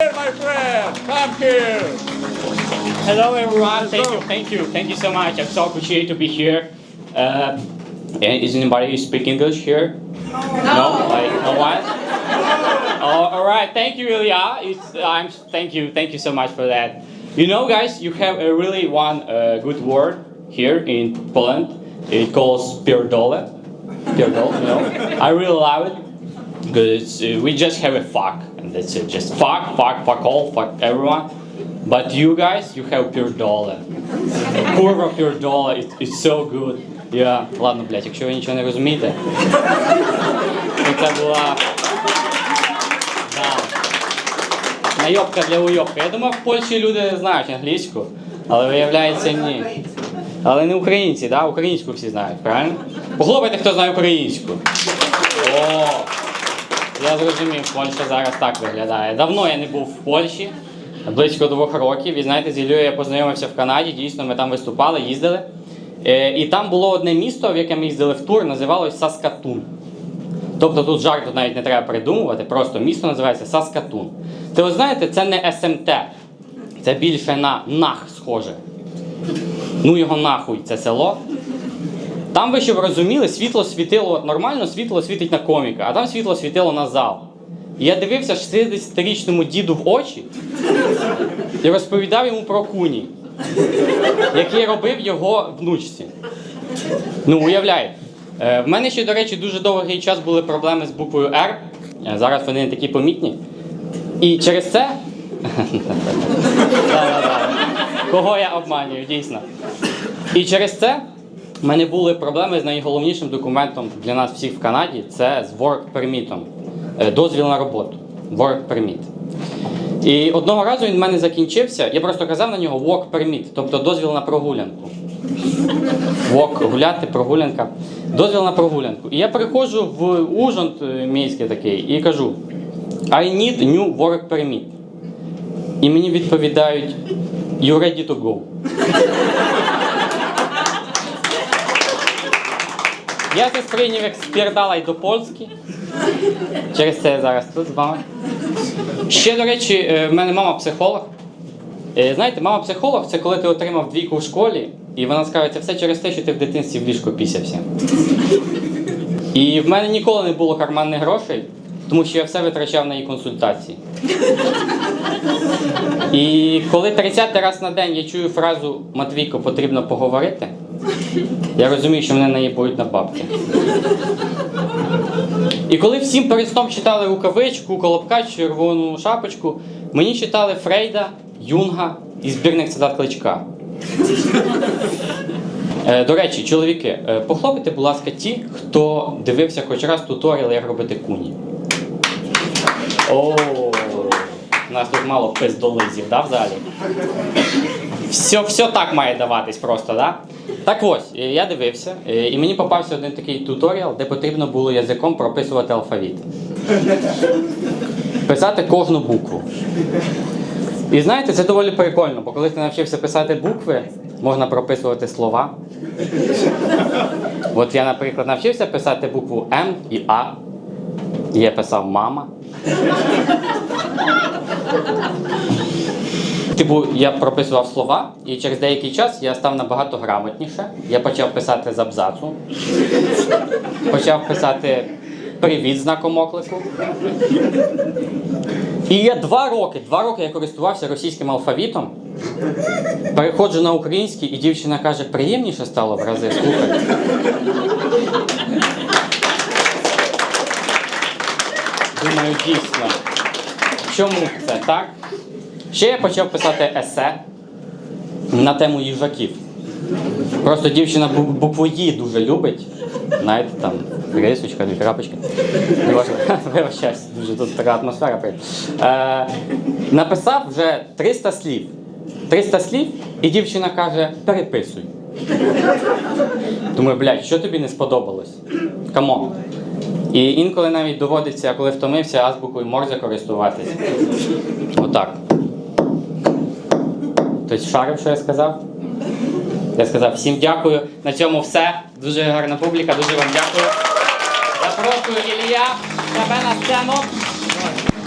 Here, my friend, come here. Hello everyone, thank you, thank you, thank you so much. I'm so appreciated to be here. Uh, and is anybody speak English here? No. like no one? Oh, all right, thank you, Ilya. It's, I'm, thank you, thank you so much for that. You know, guys, you have a really one uh, good word here in Poland. It calls pierdole. Pierdole, you know. I really love it because uh, we just have a fuck, and that's it. Just fuck, fuck, fuck all, fuck everyone. But you guys, you have pierdole. Kurva pierdole, it, it's so good. Yeah. Ладно, блядь, якщо ви нічого не розумієте. то Це була. Найобка для уйобка. Я думав, в Польщі люди знають англійську, але виявляється ні. Але не українці, да? Українську всі знають, правильно? Похлопайте, хто знає українську. О! Я зрозумів, Польща зараз так виглядає. Давно я не був в Польщі, близько двох років. І знаєте, з Іллею я познайомився в Канаді, дійсно, ми там виступали, їздили. Е, і там було одне місто, в яке ми їздили в тур, називалось Саскатун. Тобто тут жарту навіть не треба придумувати, просто місто називається Саскатун. Ти ви знаєте, це не СМТ, це більше на нах схоже. Ну його нахуй, це село. Там ви щоб розуміли, світло світило, нормально світло світить на коміка, а там світло світило на зал. І я дивився 60-річному діду в очі і розповідав йому про куні, який робив його внучці. Ну, уявляєте. Е, В мене ще, до речі, дуже довгий час були проблеми з буквою R. Е, Зараз вони не такі помітні. І через це. Кого я обманюю, дійсно. І через це в мене були проблеми з найголовнішим документом для нас всіх в Канаді це з work permit. Е, Дозвіл на роботу. Work permit. І одного разу він в мене закінчився, я просто казав на нього work permit, тобто дозвіл на прогулянку. Walk, гуляти, прогулянка. Дозвіл на прогулянку. І я приходжу в Ужгород е, міський такий і кажу: I need new work permit. І мені відповідають You ready to go. Я це сприйняв як спірдала й до польськи. Через це я зараз тут з вами. Ще, до речі, е, в мене мама психолог. Е, Знаєте, мама психолог це коли ти отримав двійку в школі, і вона скаже, це все через те, що ти в дитинстві в ліжко пісявся. І в мене ніколи не було карманних грошей, тому що я все витрачав на її консультації. І коли 30 раз на день я чую фразу Матвійко, потрібно поговорити, я розумію, що мене наїбують на бабки. І коли всім перед сном читали рукавичку, колобка, червону шапочку, мені читали Фрейда, Юнга і збірник цитат Кличка. Е, До речі, чоловіки, е, похлопайте, будь ласка, ті, хто дивився хоч раз туторіал, як робити куні. О, у нас тут мало пиздолизів, да, в залі? Все, все так має даватись просто, да? Так ось, е, я дивився, е, і мені попався один такий туторіал, де потрібно було язиком прописувати алфавіт. Писати кожну букву. І знаєте, це доволі прикольно, бо коли ти навчився писати букви, можна прописувати слова. От я, наприклад, навчився писати букву М і А. Я писав мама. Типу, я прописував слова, і через деякий час я став набагато грамотніше. Я почав писати з абзацу, почав писати привіт знаком оклику. І я два роки, два роки я користувався російським алфавітом. Переходжу на український, і дівчина каже, приємніше стало в рази, слухай. Думаю, дійсно. Чому це так? Ще я почав писати есе на тему їжаків. Просто дівчина бу- букву «Ї» дуже любить. Знаєте, там рисочка, дві крапочки. Вибачаюсь, дуже тут така атмосфера. Е, написав вже 300 слів. 300 слів, і дівчина каже, переписуй. Думаю, блядь, що тобі не сподобалось? Камон. І інколи навіть доводиться, коли втомився, азбукою Морзе користуватись. Отак. Тобто шарив, що я сказав? Я сказав всім дякую. На цьому все. Дуже гарна публіка, дуже вам дякую. Запрошую Ілія, тебе на сцену.